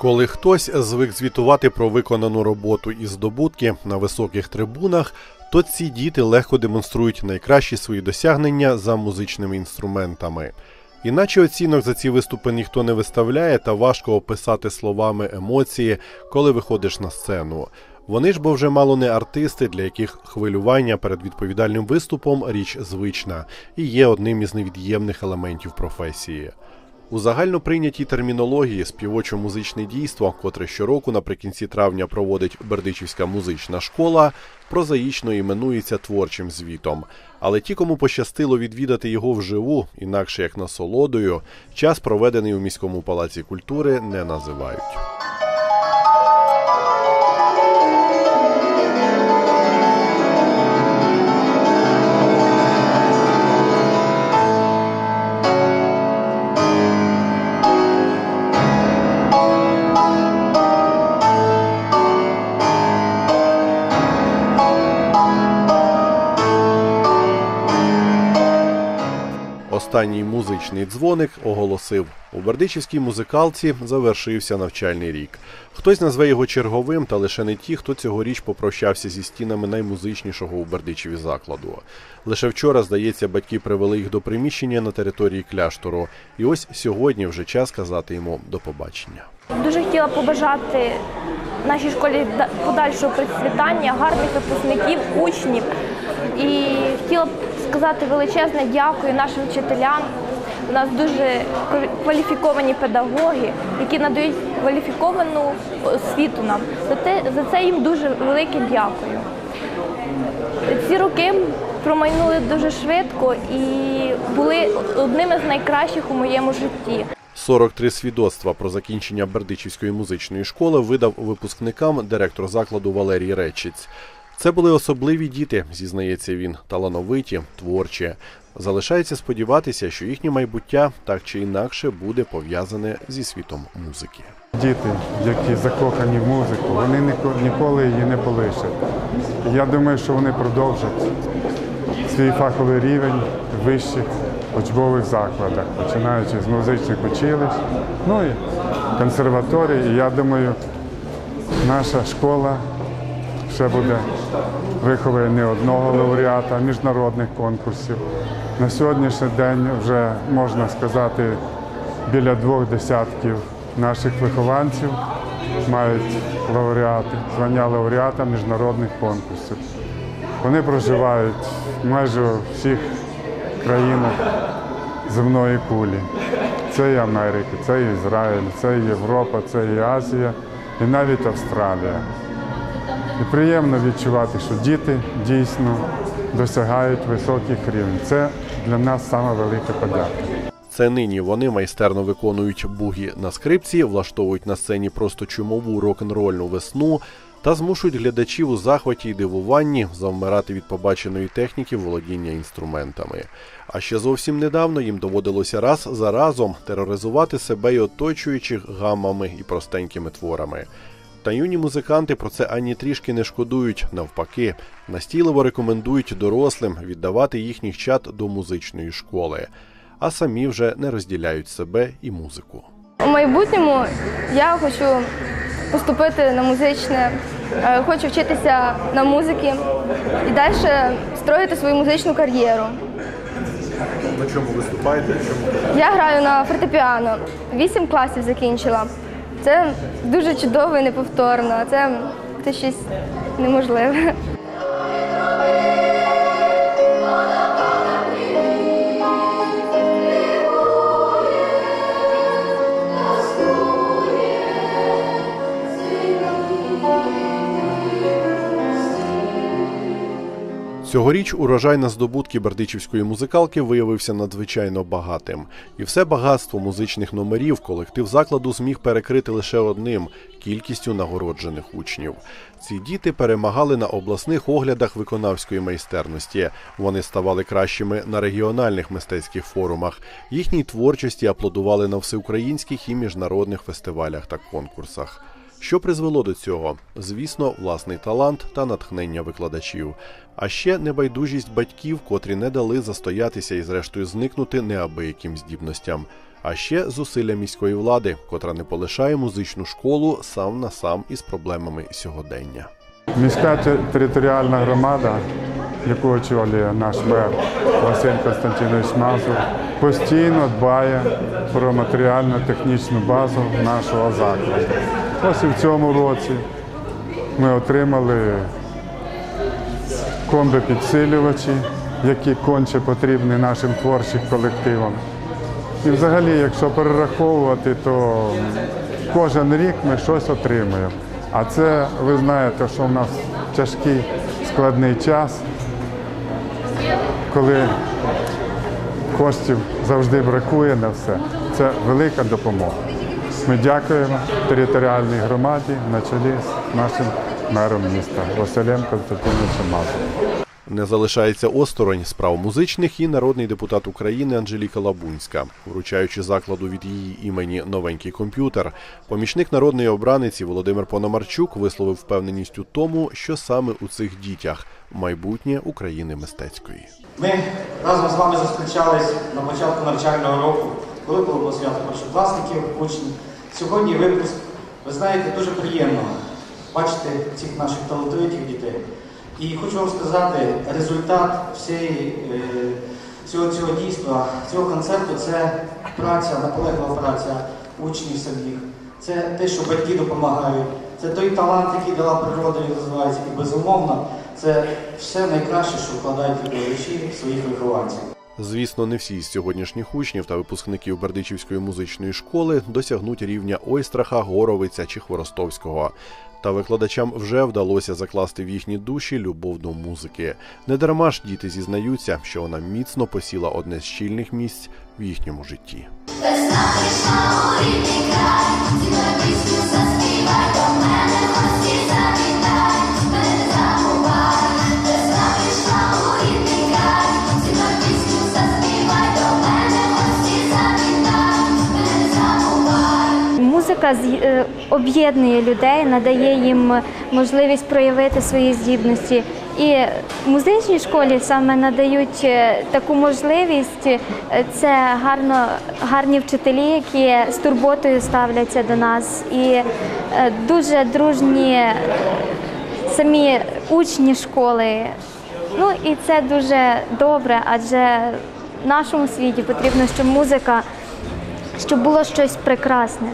Коли хтось звик звітувати про виконану роботу і здобутки на високих трибунах, то ці діти легко демонструють найкращі свої досягнення за музичними інструментами. Іначе оцінок за ці виступи ніхто не виставляє, та важко описати словами емоції, коли виходиш на сцену. Вони ж бо вже мало не артисти, для яких хвилювання перед відповідальним виступом річ звична і є одним із невід'ємних елементів професії. У загально прийнятій термінології співочо-музичне дійство, котре щороку наприкінці травня проводить Бердичівська музична школа, прозаїчно іменується творчим звітом. Але ті, кому пощастило відвідати його вживу, інакше як насолодою, час, проведений у міському палаці культури, не називають. Останній музичний дзвоник оголосив: у Бердичівській музикалці завершився навчальний рік. Хтось назве його черговим, та лише не ті, хто цьогоріч попрощався зі стінами наймузичнішого у Бердичеві закладу. Лише вчора, здається, батьки привели їх до приміщення на території кляштору. І ось сьогодні вже час казати йому до побачення. Дуже хотіла побажати нашій школі да- подальшого процвітання, гарних випускників, учнів. І хотіла сказати величезне дякую нашим вчителям. У нас дуже квалі- кваліфіковані педагоги, які надають кваліфіковану освіту нам. За те, за це їм дуже велике дякую. Ці роки промайнули дуже швидко і були одними з найкращих у моєму житті. 43 свідоцтва про закінчення Бердичівської музичної школи видав випускникам директор закладу Валерій Речиць. Це були особливі діти, зізнається він, талановиті, творчі. Залишається сподіватися, що їхнє майбуття так чи інакше буде пов'язане зі світом музики. Діти, які закохані в музику, вони ніко- ніколи її не полишать. Я думаю, що вони продовжать свій фаховий рівень вищих учбових закладах, починаючи з музичних училищ, ну і консерваторії. І я думаю, наша школа ще буде виховує не одного лауреата міжнародних конкурсів. На сьогоднішній день вже можна сказати біля двох десятків наших вихованців мають лауреати, звання лауреата міжнародних конкурсів. Вони проживають майже у всіх країнах земної кулі. Це і Америка, це і Ізраїль, це і Європа, це і Азія, і навіть Австралія. І приємно відчувати, що діти дійсно досягають високих рівнів. Це для нас саме велика подяка. Це нині вони майстерно виконують бугі на скрипці, влаштовують на сцені просто чумову рок-н-рольну весну та змушують глядачів у захваті й дивуванні завмирати від побаченої техніки володіння інструментами. А ще зовсім недавно їм доводилося раз за разом тероризувати себе й оточуючих гаммами і простенькими творами. Та юні музиканти про це ані трішки не шкодують. Навпаки, настійливо рекомендують дорослим віддавати їхніх чад до музичної школи, а самі вже не розділяють себе і музику. У майбутньому я хочу поступити на музичне, е, хочу вчитися на музики і далі строїти свою музичну кар'єру. На чому виступаєте? Чому? Я граю на фортепіано, вісім класів закінчила. Це дуже чудово і неповторно. Це, це щось неможливе. Цьогоріч урожай на здобутки бердичівської музикалки виявився надзвичайно багатим, і все багатство музичних номерів колектив закладу зміг перекрити лише одним кількістю нагороджених учнів. Ці діти перемагали на обласних оглядах виконавської майстерності. Вони ставали кращими на регіональних мистецьких форумах. Їхній творчості аплодували на всеукраїнських і міжнародних фестивалях та конкурсах. Що призвело до цього? Звісно, власний талант та натхнення викладачів. А ще небайдужість батьків, котрі не дали застоятися і зрештою зникнути неабияким здібностям. А ще зусилля міської влади, котра не полишає музичну школу сам на сам із проблемами сьогодення. Міська територіальна громада, яку очолює наш мер Василь Константинович Мазур, постійно дбає про матеріально-технічну базу нашого закладу. Ось і в цьому році ми отримали комби-підсилювачі, які конче потрібні нашим творчим колективам. І взагалі, якщо перераховувати, то кожен рік ми щось отримуємо. А це ви знаєте, що в нас тяжкий складний час, коли коштів завжди бракує на все. Це велика допомога. Ми дякуємо територіальній громаді на чолі з нашим мером міста Василем Константиновичем Мазуром. Не залишається осторонь справ музичних і народний депутат України Анжеліка Лабунська, вручаючи закладу від її імені новенький комп'ютер. Помічник народної обраниці Володимир Пономарчук висловив впевненість у тому, що саме у цих дітях майбутнє України мистецької. Ми разом з вами зустрічались на початку навчального року, коли було свято першокласників, учнів. Сьогодні випуск, ви знаєте, дуже приємно бачити цих наших талановитих дітей. І хочу вам сказати, результат всієї, е, всього цього дійства, цього концерту це праця, наполеглива праця учнів самих. Це те, що батьки допомагають, це той талант, який дала природа, він називається. І безумовно, це все найкраще, що вкладають викладачі своїх вихованців. Звісно, не всі з сьогоднішніх учнів та випускників Бердичівської музичної школи досягнуть рівня Ойстраха, Горовиця чи Хворостовського. Та викладачам вже вдалося закласти в їхні душі любов до музики. Недарма ж діти зізнаються, що вона міцно посіла одне з щільних місць в їхньому житті. З- е, об'єднує людей, надає їм можливість проявити свої здібності. І в музичній школі саме надають е, таку можливість. Е, Це гарно, гарні вчителі, які з турботою ставляться до нас, і дуже дружні самі учні школи. Ну і це дуже добре, адже в нашому світі потрібно, щоб музика, щоб було щось прекрасне.